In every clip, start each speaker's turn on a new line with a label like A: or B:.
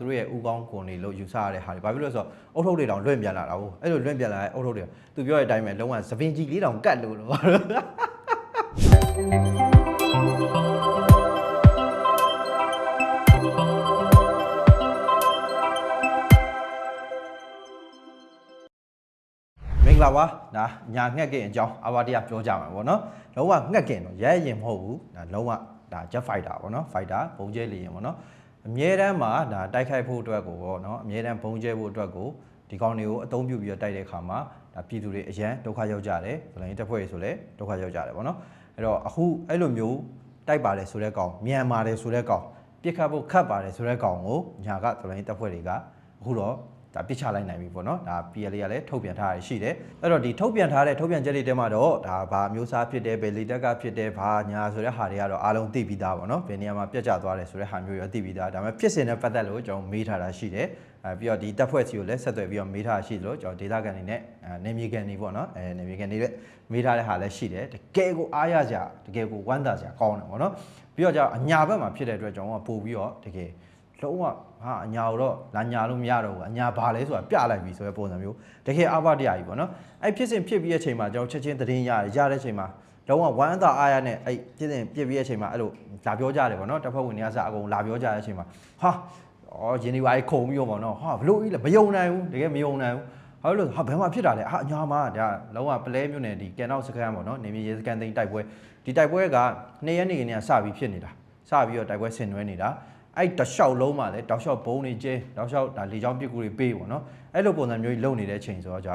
A: သူတို့ရဲ့ဥကောင်းကွန်တွေလို့ယူဆရတဲ့ဟာတွေဘာဖြစ်လို့လဲဆိုတော့အုတ်ထုတ်တွေတောင်လွင့်ပြန်လာတာဟုတ်အဲ့လိုလွင့်ပြန်လာတဲ့အုတ်ထုတ်တွေသူပြောတဲ့အတိုင်းပဲလုံးဝသပင်ကြီးလေးတောင်ကတ်လို့လို့မင်္ဂလာပါဒါညာငှက်ကင်အကြောင်းအဘတရားပြောကြမှာပေါ့နော်လုံးဝငှက်ကင်တော့ရဲရင်မဟုတ်ဘူးဒါလုံးဝဒါ jet fighter ပေါ့နော် fighter ဘုံကျဲလေရင်ပေါ့နော် အမြဲတမ်းမှာဒါတိုက်ခိုက်ဖို့အတွက်ကိုပေါ့နော်အမြဲတမ်းဘုံကျဲဖို့အတွက်ကိုဒီကောင်တွေကိုအသုံးပြုပြီးတော့တိုက်တဲ့အခါမှာဒါပြည်သူတွေအရန်ဒုက္ခရောက်ကြတယ်ဗလိုင်းတက်ဖွဲ့တွေဆိုလည်းဒုက္ခရောက်ကြတယ်ပေါ့နော်အဲ့တော့အခုအဲ့လိုမျိုးတိုက်ပါတယ်ဆိုတဲ့ကောင်မြန်ပါတယ်ဆိုတဲ့ကောင်ပြစ်ခတ်ဖို့ခတ်ပါတယ်ဆိုတဲ့ကောင်ကိုညာကဗလိုင်းတက်ဖွဲ့တွေကအခုတော့ ဒါပြစ်ချလိုက်နိုင်ပြီပေါ့နော်ဒါ PL ကလည်းထုတ်ပြန်ထားရရှိတယ်အဲ့တော့ဒီထုတ်ပြန်ထားတဲ့ထုတ်ပြန်ချက်တွေတဲမှာတော့ဒါဘာမျိုးစားဖြစ်တယ်ဘယ်လီတက်ကဖြစ်တယ်ဘာညာဆိုတဲ့ဟာတွေကတော့အားလုံးသိပြီးသားပေါ့နော်ဘယ်နေရာမှာပြတ်ကျသွားတယ်ဆိုတဲ့ဟာမျိုးရောသိပြီးသားဒါပေမဲ့ဖြစ်စဉ်နဲ့ပတ်သက်လို့ကျွန်တော်မေးထားတာရှိတယ်အဲပြီးတော့ဒီတက်ဖွဲ့စီကိုလည်းဆက်သွယ်ပြီးတော့မေးထားတာရှိသလိုကျွန်တော်ဒေတာကန်နေနဲ့နေမြေကန်နေပေါ့နော်အဲနေမြေကန်နေတဲ့မေးထားတဲ့ဟာလည်းရှိတယ်တကယ်ကိုအားရကြတကယ်ကိုဝမ်းသာကြကောင်းတယ်ပေါ့နော်ပြီးတော့ကျတော့အညာဘက်မှာဖြစ်တဲ့အတွက်ကျွန်တော်ကပို့ပြီးတော့တကယ် လုံးဝဟာအညာတော့လာညာလို့မရတော့ဘူးအညာဘာလဲဆိုတာပြလိုက်ပြီဆိုတဲ့ပုံစံမျိုးတကယ်အဘတရားကြီးပေါ့နော်အဲ့ဖြစ်စဉ်ဖြစ်ပြီးတဲ့အချိန်မှာကျွန်တော်ချက်ချင်းသတင်းရတယ်ရတဲ့အချိန်မှာလုံးဝဝမ်းအသာအားရနဲ့အဲ့ဖြစ်စဉ်ဖြစ်ပြီးတဲ့အချိန်မှာအဲ့လိုလာပြောကြတယ်ပေါ့နော်တစ်ဖက်ဝင်တွေကစအကုန်လာပြောကြတဲ့အချိန်မှာဟာအော်ယင်းဒီပါကြီးခုံပြီးတော့ပေါ့နော်ဟာဘလို့ကြီးလဲမယုံနိုင်ဘူးတကယ်မယုံနိုင်ဘူးဟာလို့ဟာဘယ်မှာဖြစ်တာလဲဟာအညာမှာဒါလုံးဝပလဲမျိုးနဲ့ဒီကန်နောက်စကန်ပေါ့နော်နေမြေရေစကန်သိန်းတိုက်ပွဲဒီတိုက်ပွဲကနှစ်ရက်နေကနေကစပြီးဖြစ်နေတာစပြီးတော့တိုက်ပွဲဆင်နွှဲနေတာ အဲ့တလျှောက်လုံးမှာလည်းတောက်လျှောက်ဘုံတွေကျဲတောက်လျှောက်ဒါလေချောင်းပစ်ကူတွေပေးပေါ့နော်အဲ့လိုပုံစံမျိုးကြီးလုပ်နေတဲ့အချိန်ဆိုတော့じゃ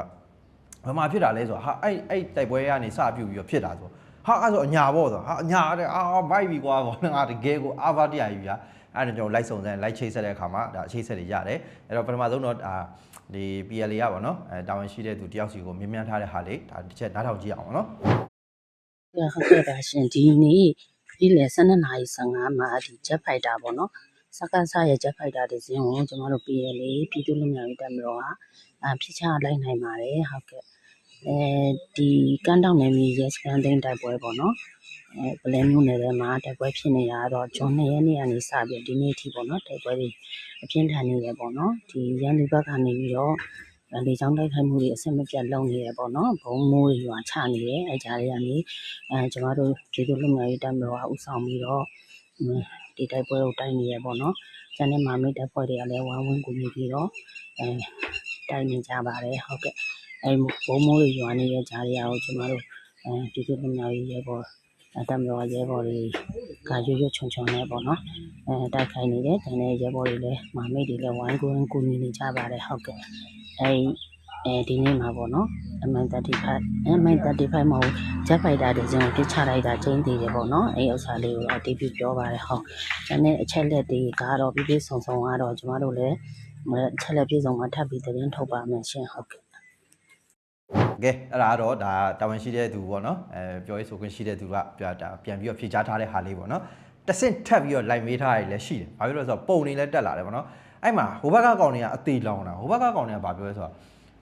A: ဘယ်မှာဖြစ်တာလဲဆိုတော့ဟာအဲ့အဲ့တိုက်ပွဲကနေစပြုတ်ပြီးတော့ဖြစ်တာဆိုဟာအဲ့ဆိုအညာပေါ့ဆိုဟာအညာတဲ့အာဘိုက်ပြီကွာကောငါတကယ်ကိုအာဘတရားကြီးဗျာအဲ့ဒါကျွန်တော်လိုက်စုံစမ်းလိုက်ချိတ်ဆက်တဲ့အခါမှာဒါအချိတ်ဆက်တွေရတယ်အဲ့တော့ပထမဆုံးတော့ဒါဒီ PLA ကပေါ့နော်အဲတာဝန်ရှိတဲ့သူတယောက်စီကိုမြင်မြန်ထားတဲ့ဟာလေးဒါတစ်ချက်နားထောင်ကြည့်အောင်ပေါ့နော်
B: ဟုတ်ကဲ့ပါရှင်ဒီနေ့ဒီလေ12နာရီ15မှာဒီ jet fighter ပေါ့နော် စက္ကန့်စရဲ့ jet fighter ဒီစင်းကိုကျွန်တော်တို့ PL ပြည်သူ့လူမျိုးရေးတပ်မတော်ကအဖြစ်ချလိုက်နိုင်ပါတယ်ဟုတ်ကဲ့အဲဒီကန်းတောင်နယ်မြေရဲစခန်းသိမ်းတိုက်ပွဲပေါ့နော်အဲပလဲမျိုးနယ်ထဲမှာတိုက်ပွဲဖြစ်နေတာတော့ဂျွန်2ရက်နေ့ကနေစပြီးဒီနေ့ထိပေါ့နော်တိုက်ပွဲတွေအပြင်းထန်နေတယ်ပေါ့နော်ဒီရန်သူဘက်ကနေပြီးတော့လေချောင်းတိုက်ခိုက်မှုတွေအဆင်မပြတ်လုပ်နေရပေါ့နော်ဘုံမိုးတွေရွာချနေတယ်အဲကြားတွေကနေအဲကျွန်တော်တို့ပြည်သူ့လူမျိုးရေးတပ်မတော်ကဥဆောင်ပြီးတော့ ဒီတိုက်ပွဲကိုတိုက်နေရပေါ့နော်ကျန်တဲ့မာမိတ်တပ်ဖွဲ့တွေကလည်းဝိုင်းဝန်းကူညီပြီးတော့အဲတိုက်နေကြပါတယ်ဟုတ်ကဲ့အဲဘုံမိုးတွေရွာနေတဲ့ကြားတွေအောင်ကျွန်တော်တို့အဲပြည်သူ့လူမျိုးရေးရဲဘော်တပ်မတော်ရဲဘော်တွေကရွရွချွန်ချွန်နဲ့ပေါ့နော်အဲတိုက်ခိုက်နေတယ်။ဒါနဲ့ရဲဘော်တွေလည်းမာမိတ်တွေလည်းဝိုင်းကွင်းကူညီနေကြပါတယ်ဟုတ်ကဲ့။အဲ အဲဒီနေ့မှာပေါ့နော် MN35 MN35 မဟုတ် Jet Fighter တွေကျွန်တော်ပြစ်ချလိုက်တာချင်းတည်တယ်ပေါ့နော်အဲဥစ္စာလေးကိုအတီးပြပြောပါတယ်ဟုတ်။ဒါနဲ့အချက်လက်တွေကတော့ပြပြဆုံဆုံကတော့ကျမတို့လည်းအချက်လက်ပြည့်စုံမှထပ်ပြီးသတင်းထုတ်ပါမယ်ရှင်ဟုတ်ကဲ့
A: ကဲအဲ့ဒါကတော့ဒါတာဝန်ရှိတဲ့သူပေါ့နော်အဲပြောရေးဆိုခွင့်ရှိတဲ့သူကပြတာပြန်ပြီးတော့ဖြေချထားတဲ့ဟာလေးပေါ့နော်တဆင့်ထပ်ပြီးတော့လိုက်မေးထားရည်လည်းရှိတယ်ဘာဖြစ်လို့လဲဆိုတော့ပုံနေလည်းတက်လာတယ်ပေါ့နော်အဲ့မှာဟိုဘက်ကကောင်တွေကအသေးလောင်တာဟိုဘက်ကကောင်တွေကဘာပြောလဲဆိုတော့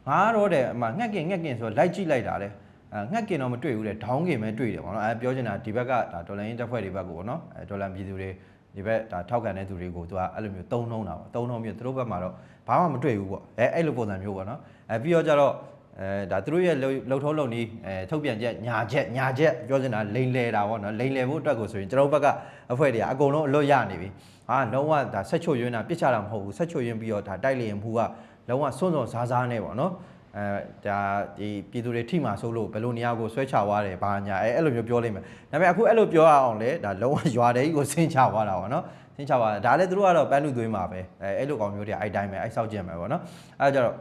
A: ငါတော့တဲ့အမငှက်ကင်ငှက်ကင်ဆိုတော့လိုက်ကြည့်လိုက်တာလေအဲငှက်ကင်တော့မတွေ့ဘူးလေဒေါင်းကင်ပဲတွေ့တယ်ပေါ့နော်အဲပြောချင်တာဒီဘက်ကဒါဒေါ်လာရင်းတက်ဖွဲ့တွေဘက်ကိုပေါ့နော်အဲဒေါ်လာပြည်သူတွေဒီဘက်ဒါထောက်ခံတဲ့သူတွေကိုသူကအဲ့လိုမျိုးတုံးနှုံးတာပေါ့တုံးနှုံးပြီးသူတို့ဘက်မှာတော့ဘာမှမတွေ့ဘူးပေါ့အဲအဲ့လိုပုံစံမျိုးပေါ့နော်အဲပြီးတော့ကြတော့အဲဒါသူတို့ရဲ့လှုပ်ထုံးလုံနီးအဲထုတ်ပြန်ချက်ညာချက်ညာချက်ပြောချင်တာလိန်လဲတာပေါ့နော်လိန်လဲဖို့အတွက်ကိုဆိုရင်ကျွန်တော်တို့ဘက်ကအဖွဲတွေကအကုန်လုံးအလွတ်ရနေပြီဟာလုံးဝဒါဆက်ချွတ်ယွင်းတာပြစ်ချတာမဟုတ်ဘူးဆက်ချွတ်ယွင်းပြီးတော့ဒါတိုက်လေရင်မှုက လုံးဝစွန့်စွန့်စားစားနေပေါ့နော်အဲဒါဒီပြည်သူတွေထိမှာဆိုလို့ဘယ်လိုနေရာကိုဆွဲချသွားတယ်ဘာညာအဲအဲ့လိုမျိုးပြောလိမ့်မယ်ဒါပေမဲ့အခုအဲ့လိုပြောရအောင်လေဒါလုံးဝရွာတဲ့ကြီးကိုဆင်းချသွားတာပေါ့နော်ဆင်းချသွားတာဒါလည်းသူတို့ကတော့ပန်းလူသွင်းမှာပဲအဲအဲ့လိုကောင်မျိုးတွေအဲ့တိုင်းပဲအဲ့ဆောက်ကျင်မယ်ပေါ့နော်အဲ့ဒါကြတော့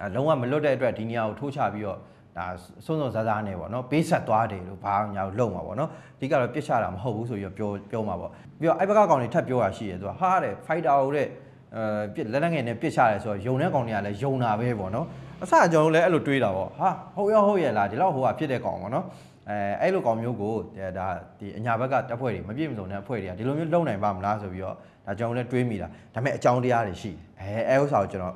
A: အဲလုံးဝမလွတ်တဲ့အတွက်ဒီနေရာကိုထိုးချပြီးတော့ဒါစွန်းစွန်းစားစားနေပေါ့နော်ပေးဆက်သွားတယ်လို့ဘာညာကိုလုံမှာပေါ့နော်အဓိကတော့ပြစ်ချတာမဟုတ်ဘူးဆိုပြီးတော့ပြောပြောမှာပေါ့ပြီးတော့အဲ့ဘက်ကကောင်တွေထပ်ပြောတာရှိတယ်သူကဟာတဲ့ fighter ကိုတဲ့အဲပြ စ်လက်လက်ငယ်နဲ့ပြစ်ချတယ်ဆိုတော့ယုံတဲ့ကောင်တွေကလည်းယုံတာပဲပေါ့နော်အစအကျွန်တော်တို့လည်းအဲ့လိုတွေးတာပေါ့ဟာဟုတ်ရောဟုတ်ရဲ့လားဒီလောက်ဟိုကဖြစ်တဲ့ကောင်ပေါ့နော်အဲအဲ့လိုကောင်မျိုးကိုဒါဒီအညာဘက်ကတပ်ဖွဲ့တွေမပြည့်မစုံတဲ့အဖွဲ့တွေကဒီလိုမျိုးလုံနိုင်ပါမလားဆိုပြီးတော့ဒါကျွန်တော်လည်းတွေးမိတာဒါပေမဲ့အကြောင်းတရားတွေရှိတယ်အဲအဲဥစ္စာကိုကျွန်တော်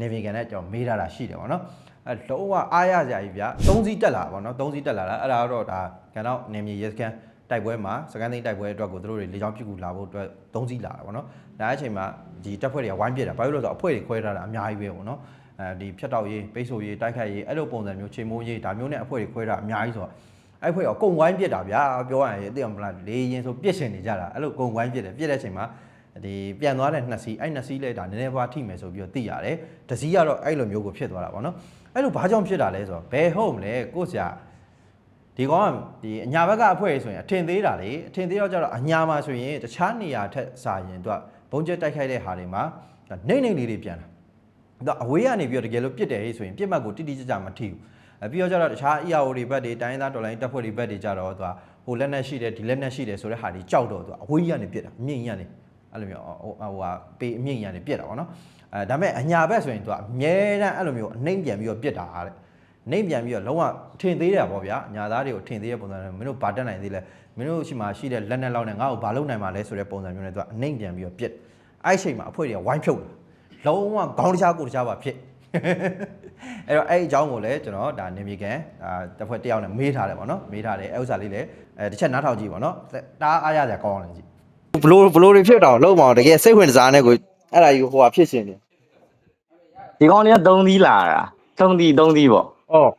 A: နေဗီကန်နဲ့ကျွန်တော်မေးထားတာရှိတယ်ပေါ့နော်အဲလုံးဝအားရစရာကြီးဗျာ၃စီးတက်လာပါပေါ့နော်၃စီးတက်လာတာအဲ့ဒါတော့ဒါကန်တော့နေမြေရဲစကန် တိုက်ပွဲမှာစကန်သိန်းတိုက်ပွဲအတွက်ကိုသူတို့တွေလေကြောင်းပြစ်ကူလာဖို့အတွက်သုံးစီလာတာပေါ့နော်ဒါအချိန်မှာဒီတပ်ဖွဲ့တွေကဝိုင်းပြစ်တာဘာလို့လဲဆိုတော့အဖွဲ့တွေခွဲထားတာအများကြီးပဲပေါ့နော်အဲဒီဖြတ်တောက်ရေးပိတ်ဆို့ရေးတိုက်ခိုက်ရေးအဲ့လိုပုံစံမျိုးချိန်မိုးရေးဒါမျိုးနဲ့အဖွဲ့တွေခွဲတာအများကြီးဆိုတော့အဲ့ဖွဲ့ကကုံဝိုင်းပြစ်တာဗျာပြောရရင်သိအောင်မလားလေရင်ဆိုပြစ်ရှင်နေကြတာအဲ့လိုကုံဝိုင်းပြစ်တယ်ပြစ်တဲ့အချိန်မှာဒီပြန်သွားတဲ့နှစ်စီးအဲ့နှစ်စီးလဲဒါနည်းနည်းပါးထိမယ်ဆိုပြီးတော့သိရတယ်တစီးကတော့အဲ့လိုမျိုးကိုဖြစ်သွားတာပေါ့နော်အဲ့လိုဘာကြောင့်ဖြစ်တာလဲဆိုတော့ဘယ်ဟုတ်မလဲကိုဆရာ ဒီကောင်ကဒီအညာဘက်ကအဖွဲဆိုရင်အထင်သေးတာလေအထင်သေးတော့ကြတော့အညာမှာဆိုရင်တခြားနေရာထက်စာရင်သူကဘုံကျက်တိုက်ခိုက်တဲ့ဟာတွေမှာနှိမ့်နှိမ့်လေးတွေပြန်လာသူကအဝေးကနေပြီးတော့တကယ်လို့ပြစ်တယ်ဟေ့ဆိုရင်ပြစ်မှတ်ကိုတိတိကျကျမထိဘူးအပြီးတော့ကြတော့တခြား EAO တွေဘက်တွေတိုင်းရင်းသားတော်လိုင်းတပ်ဖွဲ့တွေဘက်တွေကြတော့သူကဟိုလက်နက်ရှိတယ်ဒီလက်နက်ရှိတယ်ဆိုတဲ့ဟာတွေကြောက်တော့သူကအဝေးကြီးကနေပြစ်တာအမြင့်ကြီးကနေအဲ့လိုမျိုးဟိုဟိုဟာပေအမြင့်ကြီးကနေပြစ်တာပေါ့နော်အဲဒါပေမဲ့အညာဘက်ဆိုရင်သူကအမြဲတမ်းအဲ့လိုမျိုးအနှိမ့်ပြန်ပြီးတော့ပြစ်တာတဲ့ နှိမ့်ပြန်ပြီးတော့လုံးဝထင်သေးတယ်ပေါ့ဗျာညာသားတွေကိုထင်သေးတဲ့ပုံစံနဲ့မင်းတို့ဘာတက်နိုင်သေးလဲမင်းတို့ရှိမှရှိတဲ့လက်နဲ့လောက်နဲ့ငါ့ကိုဘာလုပ်နိုင်မှာလဲဆိုတဲ့ပုံစံမျိုးနဲ့သူကအနှိမ့်ပြန်ပြီးတော့ပြစ်အဲ့ချိန်မှာအဖွဲ့တွေကဝိုင်းဖြုတ်လာလုံးဝခေါင်းတခြားကိုယ်တခြားပါဖြစ်အဲ့တော့အဲ့အကြောင်းကိုလည်းကျွန်တော်ဒါနေမြေကန်ဒါတစ်ဖွဲ့တစ်ယောက်နဲ့မေးထားတယ်ပေါ့နော်မေးထားတယ်အဲ့ဥစ္စာလေးလည်းအဲတစ်ချက်နားထောင်ကြည့်ပေါ့နော်တားအားရစရာကောင်းအောင်လည်းကြည့်ဘလို့ဘလို့တွေဖြစ်တော့လုံးမအောင်တကယ်စိတ်ဝင်စားနေကိုအဲ့ဒါကြီးဟိုဟာဖြစ်ရှင်နေ
C: ဒီကောင်တွေက3သီးလာတာ3သီး3သီးပေါ့
A: အော်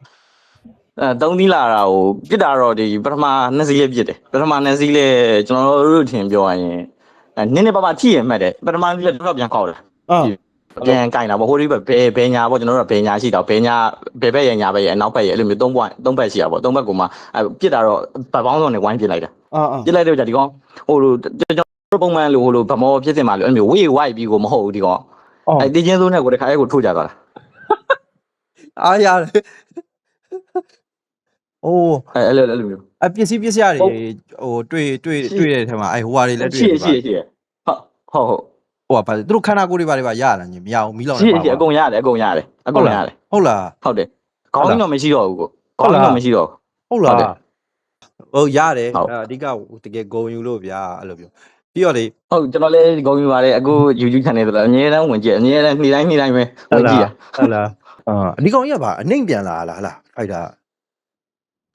C: အဲ3သီးလာတာကိုပြစ်တာတော့ဒီပထမ2စီးလေးပြစ်တယ်ပထမ2စီးလေးကျွန်တော်တို့ထင်ပြောရရင်အဲနင်းနေပါပါထိရမှတ်တယ်ပထမစီးလေးတော့ပြန်ခောက်တယ်
A: အော်
C: ပြန်ကင်တာပေါ့ဟိုဒီဘက်ဘယ်ဘယ်ညာပေါ့ကျွန်တော်တို့ကဘယ်ညာရှိတော့ဘယ်ညာဘယ်ဘက်ရညာဘက်ရအနောက်ဘက်ရအဲ့လိုမျိုး3ဘက်3ဘက်ရှိတာပေါ့3ဘက်ကိုမှအဲပြစ်တာတော့ဗတ်ပေါင်းစုံနဲ့ဝိုင်းပြစ်လိုက်တာ
A: အော်အော်
C: ပြစ်လိုက်တဲ့ကြာဒီကောင်ဟိုလိုကျွန်တော်ပုံမှန်လိုဟိုလိုဗမောဖြစ်စင်မှာလို့အဲ့လိုမျိုးဝေးဝိုက်ပြီးကိုမဟုတ်ဘူးဒီကောင်
A: အော်
C: အဲတင်းချင်းစိုးနဲ့ကိုတခါအဲ့ကိုထိုးကြသွားတာ
A: အားရတယ်အိုး
C: အဲအဲ့လိုအဲ့လိုမျိုး
A: အပစ္စည်းပစ္စည်းတွေ
C: ဟုတ်
A: ဟိုတွေ့တွေ့
C: ရှိ
A: တွေ့တဲ့ထဲမှာအဲဟိုဟာတွေလည်းတွေ့
C: ရှိ
A: တယ်
C: ရှိရှိဟုတ်ဟုတ်ဟုတ်
A: ဟိုဟာပါသူတို့ခန္ဓာကိုယ်တွေပါတွေပါရလာညမရအောင်မီးလောင်
C: ရှိ
A: နေပါ
C: ရှိအကုန်ရတယ်အကုန်ရတယ်အကုန်ရတယ်
A: ဟုတ်လား
C: ဟုတ်တယ်ခေါင်းကြီးတော့မရှိတော့ဘူးကို
A: ဟုတ်
C: ခေါင်း
A: လား
C: ကြီးတော့မရှိတော့ဘူး
A: ဟုတ်လား
C: ဟုတ်တယ်
A: ဟုတ်ရတယ်
C: ဟုတ်
A: အဓိကတကယ်ဂုံယူလို့ဗျာအဲ့လိုပြောပြီးတော့လေ
C: ဟုတ်ကျွန်တော်လည်းဂုံယူပါတယ်အခု YouTube channel ဆိုတော့အမြဲတမ်းဝင်ကြည့်အမြဲတမ်းနေ့တိုင်းနေ့တိုင်းပဲဝင်ကြည့်ရ
A: ဟုတ်လား အာအဒီကောင်ကြီးကပါအနှိမ့်ပြန်လာလားဟလားအဲ့ဒါ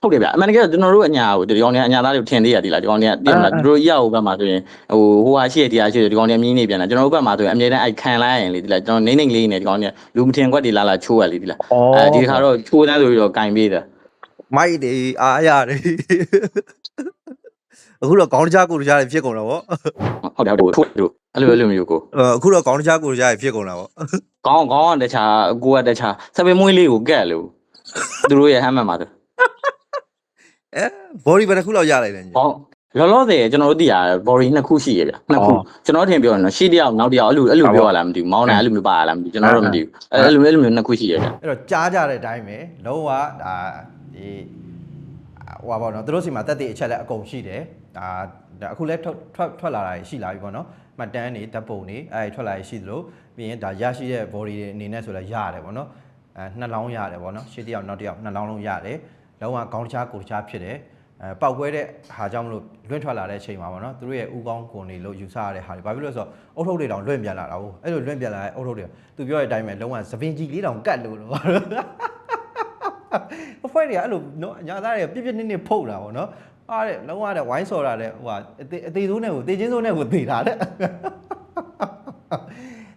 C: ဟုတ်တယ်ဗျအမှန်တကယ်ကျွန်တော်တို့အညာကိုဒီကောင်တွေအညာသားတွေထင်သေးရဒီလားဒီကောင်တွေကတည်မလားသူတို့ရောက်ဘက်မှာဆိုရင်ဟိုဟိုဟာရှိရတရားရှိရဒီကောင်တွေအမြင်းနေပြန်လာကျွန်တော်တို့ဘက်မှာဆိုရင်အမြဲတမ်းအိုက်ခံလိုက်ရင်လေဒီလားကျွန်တော်နေနေလေးနေဒီကောင်တွေလူမထင်ခွက်တွေလာလာချိုးရလေဒီလားအဲဒီခါတော့ချိုးတန်းဆိုပြီးတော့ကင်ပေးတာ
A: မိုက်တွေအားရတယ် အခုတော့ခေါင်းတကြားကိုယ်တကြားတွေဖြစ်ကုန်တော့ဗော
C: ဟုတ်တယ်ဟုတ်တယ်ထိုးထိုးအဲ့လိုအဲ့လိုမျိုးကို
A: အခုတော့ခေါင်းတကြားကိုယ်တကြားတွေဖြစ်ကုန်တာဗော
C: ကောင်းကောင်းကတခြားကိုကတခြားစပင်းမွေးလေးကိုကက်လို့သူတို့ရဲ့ဟမ်းမှတ်မှာသူ
A: အဲ body ဘယ်တစ်ခုလောက်ရလိုက်လဲညီ
C: ဟောလောလောဆယ်ကျွန်တော်တို့သိရ body နှစ်ခုရှိရဗျနှစ်ခု
A: အော်
C: ကျွန်တော်ထင်ပြောရင်တော့ရှေ့တစ်ယောက်နောက်တစ်ယောက်အဲ့လိုအဲ့လိုပြောရလားမသိဘူးမောင်းတယ်အဲ့လိုမျိုးပါရလားမသိဘူးကျွန်တော်တော့မသိဘူးအဲ့လိုမျိုးအဲ့လိုမျိုးနှစ်ခုရှိရဗျ
A: အဲ့တော့ကြားကြတဲ့အတိုင်းပဲလုံးဝဒါဒီဟိုပါဘောနော်သူတို့စီမှာတက်တဲ့အချက်လက်အကုန်ရှိတယ် ဒါဒါအခုလဲထွက်ထွက်ထွက်လာတာရှိလာပြီပေါ့နော်မှတ်တမ်းတွေဓာတ်ပုံတွေအဲထွက်လာရရှိသလိုပြီးရင်ဒါရရှိတဲ့ body တွေအနေနဲ့ဆိုလဲရတယ်ပေါ့နော်အဲနှစ်လောင်းရတယ်ပေါ့နော်ရှေ့တစ်ယောက်နောက်တစ်ယောက်နှစ်လောင်းလုံးရတယ်လုံးဝခေါင်းတခြားကိုယ်တခြားဖြစ်တယ်အဲပောက်ကွဲတဲ့ဟာကြောင့်မလို့လွင့်ထွက်လာတဲ့အချိန်မှာပေါ့နော်သူတို့ရဲ့ဥကောင်းကိုယ်နေလို့ယူဆရတဲ့ဟာတွေဘာဖြစ်လို့လဲဆိုတော့အုတ်ထုတ်တွေတောင်လွင့်ပြန်လာတာဟုတ်အဲ့လိုလွင့်ပြန်လာတဲ့အုတ်ထုတ်တွေသူပြောတဲ့အတိုင်းပဲလုံးဝသပင်ကြီးလေးတောင်ကတ်လို့လို့အဖွဲတွေကအဲ့လိုနော်ညာသားတွေကပြစ်ပြစ်နစ်နစ်ဖုတ်တာပေါ့နော် အားတဲ့လုံးဝတဲ့ဝိုင်းစော်တာတဲ့ဟိုဟာအသေးအသေးဆုံးနဲ့ကိုတေချင်းဆုံးနဲ့ကိုသေတာတဲ့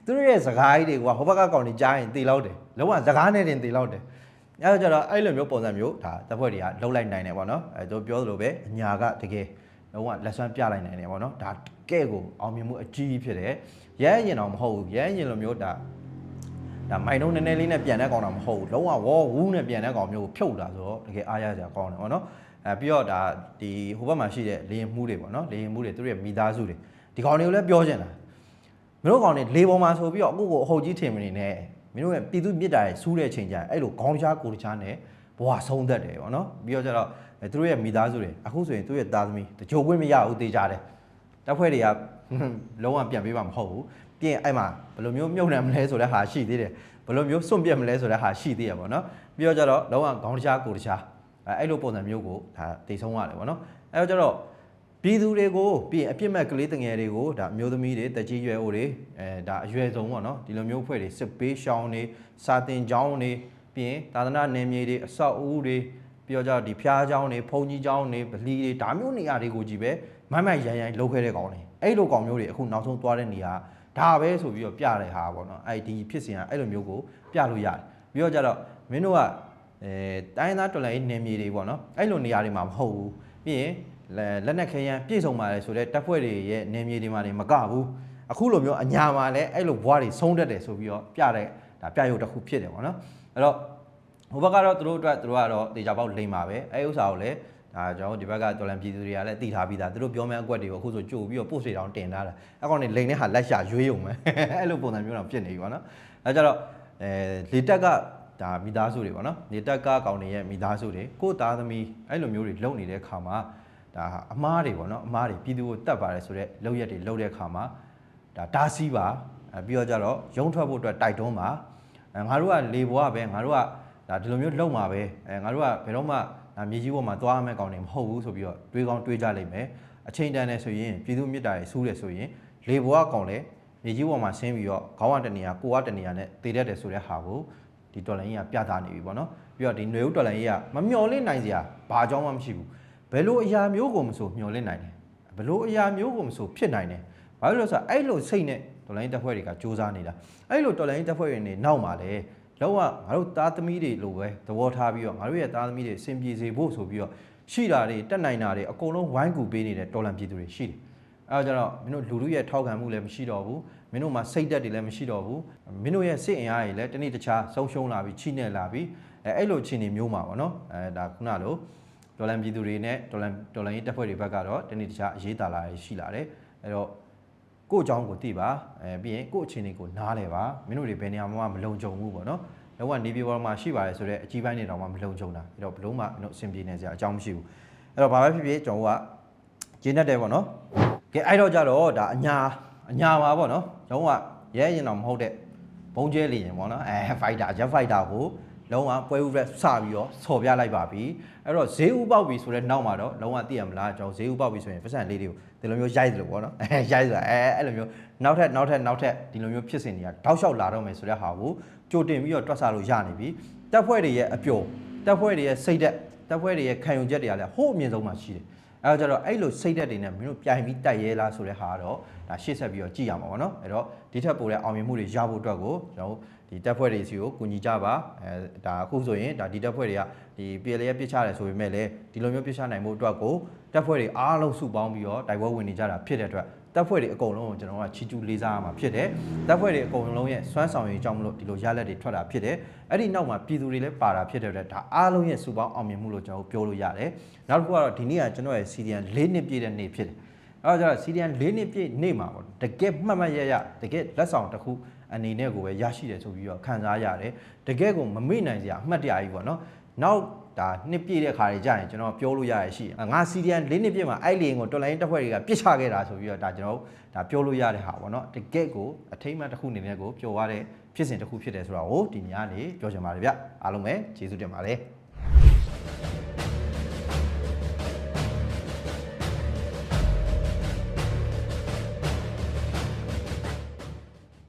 A: သူတို့ရဲ့စကားကြီးတွေကဟိုဘက်ကကောင်တွေကြားရင်သေလောက်တယ်လုံးဝစကားနဲ့တင်သေလောက်တယ်အဲ့တော့ကျတော့အဲ့လိုမျိုးပုံစံမျိုးဒါတပ်ဖွဲ့တွေကလှုပ်လိုက်နိုင်တယ်ပေါ့နော်အဲတို့ပြောသလိုပဲအညာကတကယ်လုံးဝလက်ဆွမ်းပြလိုက်နိုင်တယ်ပေါ့နော်ဒါကဲ့ကိုအောင်မြင်မှုအကြီးကြီးဖြစ်တယ်ရဲရင်တော့မဟုတ်ဘူးရဲရင်လိုမျိုးဒါဒါမိုင်နှုံးနည်းနည်းလေးနဲ့ပြန်တဲ့ကောင်တော့မဟုတ်ဘူးလုံးဝဝေါဝူးနဲ့ပြန်တဲ့ကောင်မျိုးကိုဖြုတ်တာဆိုတော့တကယ်အားရစရာကောင်းတယ်ဗောနော် အဲပြီးတော့ဒါဒီဟိုဘက်မှာရှိတဲ့လေရင်မှုတွေဗောနော်လေရင်မှုတွေသူတို့ရဲ့မိသားစုတွေဒီကောင်တွေကိုလည်းပြောချင်တာမင်းတို့ကောင်တွေလေပေါ်မှာဆိုပြီးတော့အခုကိုအဟုတ်ကြီးထင်မနေနဲ့မင်းတို့ရဲ့ပြည်သူမြစ်တာရဲ့စူးတဲ့အချိန်ကျရင်အဲ့လိုခေါင်းတခြားကိုယ်တခြားနဲ့ဘဝဆုံးသက်တယ်ဗောနော်ပြီးတော့ကျတော့အဲသူတို့ရဲ့မိသားစုတွေအခုဆိုရင်သူတို့ရဲ့သားသမီးတကြိုခွင့်မရဘူးတေးကြတယ်တက်ဖွဲ့တွေကလုံးဝပြန်ပေးမှာမဟုတ်ဘူးပြင်အဲ့မှာဘယ်လိုမျိုးမြုပ်နှံမလဲဆိုတဲ့ဟာရှိသေးတယ်ဘယ်လိုမျိုးစွန့်ပြက်မလဲဆိုတဲ့ဟာရှိသေးရပါတော့ပြီးတော့ကျတော့လုံးဝခေါင်းတခြားကိုယ်တခြား အဲ့လိုပုံစံမျိုးကိုဒါတည်ဆုံးရတယ်ပေါ့နော်အဲ့တော့ကျတော့ပြည်သူတွေကိုပြီးရင်အပြစ်မဲ့ကလေးတငယ်တွေကိုဒါအမျိုးသမီးတွေတကြီးရွယ်အိုတွေအဲဒါအရွယ်ဆုံးပေါ့နော်ဒီလိုမျိုးအဖွဲ့တွေစစ်ပေးရှောင်းနေစာတင်ကျောင်းနေပြီးရင်သာသနာနယ်မြေတွေအဆောက်အဦတွေပြောကြဒီဖျားကျောင်းတွေဘုံကြီးကျောင်းတွေဗလီတွေဒါမျိုးနေရာတွေကိုကြီးပဲမမရန်ရန်လှုပ်ခဲတဲ့ကောင်တွေအဲ့လိုကောင်မျိုးတွေအခုနောက်ဆုံးသွားတဲ့နေရာဒါပဲဆိုပြီးတော့ပြတဲ့ဟာပေါ့နော်အဲ့ဒီဖြစ်စဉ်ကအဲ့လိုမျိုးကိုပြလို့ရတယ်ပြီးတော့ကြတော့မင်းတို့က အဲတိုင်းသားတော်လိုင်းနေမြေတွေပေါ့နော်အဲ့လိုနေရာတွေမှာမဟုတ်ဘူးပြီးရင်လက်လက်နက်ခဲယမ်းပြည့်စုံပါလေဆိုတော့တပ်ဖွဲ့တွေရဲ့နေမြေတွေမှာနေမကဘူးအခုလိုမျိုးအညာမှာလည်းအဲ့လိုဘွားတွေဆုံးတတ်တယ်ဆိုပြီးတော့ပြတဲ့ဒါပြရုပ်တစ်ခုဖြစ်တယ်ပေါ့နော်အဲ့တော့ဟိုဘက်ကတော့သူတို့အတွက်သူတို့ကတော့တေချာပေါက်လိမ့်ပါပဲအဲဥစ္စာကိုလည်းဒါကျွန်တော်တို့ဒီဘက်ကတော်လန်ပြည်သူတွေကလည်းသိထားပြီးသားသူတို့ပြောမယ့်အကွက်တွေကိုအခုဆိုကြိုပြီးတော့ပို့စေတောင်တင်ထားတာအကောင်နေလိန်တဲ့ဟာလက်ရှာရွေးုံပဲအဲ့လိုပုံစံမျိုးတော့ဖြစ်နေပြီပေါ့နော်အဲကြတော့အဲလေတက်က ဒါမိသားစုတွေပေါ့နော်လေတက်ကကောင်တွေရဲ့မိသားစုတွေကိုယ့်သားသမီးအဲ့လိုမျိုးတွေလုံနေတဲ့ခါမှာဒါအမားတွေပေါ့နော်အမားတွေပြည်သူကိုတတ်ပါတယ်ဆိုတော့လောက်ရက်တွေလောက်တဲ့ခါမှာဒါတားဆီးပါအဲပြီးတော့ကြတော့ရုံထွက်ဖို့အတွက်တိုက်တွန်းပါအဲငါတို့ကလေဘွားပဲငါတို့ကဒါဒီလိုမျိုးလုံမှာပဲအဲငါတို့ကဘယ်တော့မှဒါမြေကြီးပေါ်မှာသွားရမယ့်ကောင်တွေမဟုတ်ဘူးဆိုပြီးတော့တွေးကောင်းတွေးကြလိမ့်မယ်အချိန်တန်တယ်ဆိုရင်ပြည်သူမြစ်တာတွေစူးတယ်ဆိုရင်လေဘွားကောင်လည်းမြေကြီးပေါ်မှာဆင်းပြီးတော့ခေါင်းကတနေရာကိုကတနေရာနဲ့တည်တတ်တယ်ဆိုတဲ့ဟာကို ဒီတော်လိုင်းကြီးကပြသနေပြီပေါ့နော်ပြီးတော့ဒီຫນွေဦးတော်လိုင်းကြီးကမမျော်လင့်နိုင်စရာဘာကြောင်းမှမရှိဘူးဘယ်လိုအရာမျိုးကိုမဆိုမျော်လင့်နိုင်တယ်ဘယ်လိုအရာမျိုးကိုမဆိုဖြစ်နိုင်တယ်ဘာလို့လဲဆိုတော့အဲ့လိုစိတ်နဲ့တော်လိုင်းတပ်ဖွဲ့တွေကစူးစမ်းနေတာအဲ့လိုတော်လိုင်းတပ်ဖွဲ့တွေနေနောက်မှာလည်းလောကငါတို့သားသမီးတွေလိုပဲသဘောထားပြီးတော့ငါတို့ရဲ့သားသမီးတွေအဆင်ပြေစေဖို့ဆိုပြီးတော့ရှိတာတွေတက်နိုင်တာတွေအကုန်လုံးဝိုင်းကူပေးနေတဲ့တော်လန်ပြည်သူတွေရှိတယ်။ အဲဒါကြတော့မင်းတို့လူလူရဲ့ထောက်ခံမှုလည်းမရှိတော့ဘူး။မင်းတို့မှာစိတ်သက်တွေလည်းမရှိတော့ဘူး။မင်းတို့ရဲ့စိတ်အင်အားတွေလည်းတနေ့တခြားဆုံးရှုံးလာပြီးချိနေလာပြီးအဲအဲ့လိုအခြေအနေမျိုးမှာပေါ့နော်။အဲဒါခုနလိုတော်လန်ပြည်သူတွေနဲ့တော်လန်တော်လန်ရေးတပ်ဖွဲ့တွေဘက်ကတော့တနေ့တခြားအရေးတာလာရှိလာတယ်။အဲတော့ကိုယ့်အကြောင်းကိုသိပါအဲပြီးရင်ကိုယ့်အခြေအနေကိုနားလဲပါမင်းတို့တွေဘယ်နေရာမှာမလုံခြုံဘူးပေါ့နော်လောကနေပြည်ပေါ်မှာရှိပါတယ်ဆိုတော့အကြီးပိုင်းတွေတော့မှမလုံခြုံတာအဲ့တော့ဘလုံးမှမင်းတို့အဆင်ပြေနေစရာအကြောင်းမရှိဘူးအဲ့တော့ဘာပဲဖြစ်ဖြစ်ကျွန်တော်ကကျင်းတတ်တယ်ပေါ့နော် ကဲအဲ့တော့ကြတော့ဒါအညာအညာပါပေါ့နော်ကျွန်တော်ကရဲရင်တော့မဟုတ်တဲ့ဘုံကျဲလေရင်ပေါ့နော်အဲဖိုက်တာဂျက်ဖိုက်တာကိုလုံးဝပွဲဥရက်စပြီးတော့ဆော်ပြလိုက်ပါပြီအဲ့တော့ဈေးဥပေါက်ပြီဆိုတော့နောက်မှာတော့လုံးဝသိရမလားကျွန်တော်ဈေးဥပေါက်ပြီဆိုရင်ပတ်စံလေးတွေကိုဒီလိုမျိုးရိုက်သလိုပေါ့နော်အဲရိုက်ဆိုတာအဲအဲ့လိုမျိုးနောက်ထပ်နောက်ထပ်နောက်ထပ်ဒီလိုမျိုးဖြစ်စဉ်တွေကတောက်လျှောက်လာတော့မယ်ဆိုတဲ့ဟာကိုကြိုတင်ပြီးတော့တွက်ဆလို့ရနေပြီတက်ဖွဲ့တွေရဲ့အပျော်တက်ဖွဲ့တွေရဲ့စိတ်သက်တက်ဖွဲ့တွေရဲ့ခံယူချက်တွေကလည်းဟိုးအမြင့်ဆုံးမှာရှိတယ် အဲတော့ကျတော့အဲ့လိုစိတ်သက်တွေနဲ့မင်းတို့ပြိုင်ပြီးတိုက်ရဲလားဆိုတဲ့ဟာကတော့ဒါရှေ့ဆက်ပြီးတော့ကြည့်ရမှာပေါ့နော်အဲ့တော့ဒီထက်ပိုတဲ့အောင်မြင်မှုတွေရဖို့အတွက်ကိုကျွန်တော်တို့ဒီတက်ဖွဲ့တွေစီကိုကူညီကြပါအဲဒါအခုဆိုရင်ဒါဒီတက်ဖွဲ့တွေကဒီ PL ရဲ့ပြစ်ချတယ်ဆိုပေမဲ့လည်းဒီလိုမျိုးပြစ်ချနိုင်မှုအတွက်ကိုတက်ဖွဲ့တွေအားလုံးစုပေါင်းပြီးတော့တိုက်ပွဲဝင်နေကြတာဖြစ်တဲ့အတွက် တက်ဖွဲ့တွေအကုန်လုံးကိုကျွန်တော်ကချီကျူးလေးစားရမှာဖြစ်တယ်တက်ဖွဲ့တွေအကုန်လုံးရဲ့စွမ်းဆောင်ရည်ကြောင့်မလို့ဒီလိုရလက်တွေထွက်တာဖြစ်တယ်အဲ့ဒီနောက်မှာပြည်သူတွေလည်းပါတာဖြစ်တဲ့အတွက်ဒါအားလုံးရဲ့စုပေါင်းအောင်မြင်မှုလို့ကျွန်တော်ပြောလို့ရတယ်နောက်တစ်ခုကတော့ဒီနေ့ကကျွန်တော်ရဲ့ CDN ၄နှစ်ပြည့်တဲ့နေ့ဖြစ်တယ်အဲ့တော့ကျတော့ CDN ၄နှစ်ပြည့်နေ့မှာပေါ့တကယ်မှတ်မှတ်ရရတကယ်လက်ဆောင်တစ်ခုအနေနဲ့ကိုပဲရရှိတယ်ဆိုပြီးတော့ခံစားရတယ်တကယ်ကိုမမေ့နိုင်စရာအမှတ်တရကြီးပေါ့နော် နောက်ဒါနှစ်ပြည့်တဲ့ခါတွေကြာရင်ကျွန်တော်ပြောလို့ရရရှိငါ CDN ၄နှစ်ပြည့်မှာအဲ့လင်းကိုတော်လိုင်းတက်ဖွဲ့တွေကပြစ်ချခဲ့တာဆိုပြီးတော့ဒါကျွန်တော်ဒါပြောလို့ရတဲ့ဟာပေါ့နော်တကယ်ကိုအထိမ့်မှတ်တစ်ခုအနေနဲ့ကိုပြောရတဲ့ဖြစ်စဉ်တစ်ခုဖြစ်တယ်ဆိုတော့ဟိုဒီညနေပြောချင်ပါတယ်ဗျအားလုံးပဲကျေးဇူးတင်ပါတယ်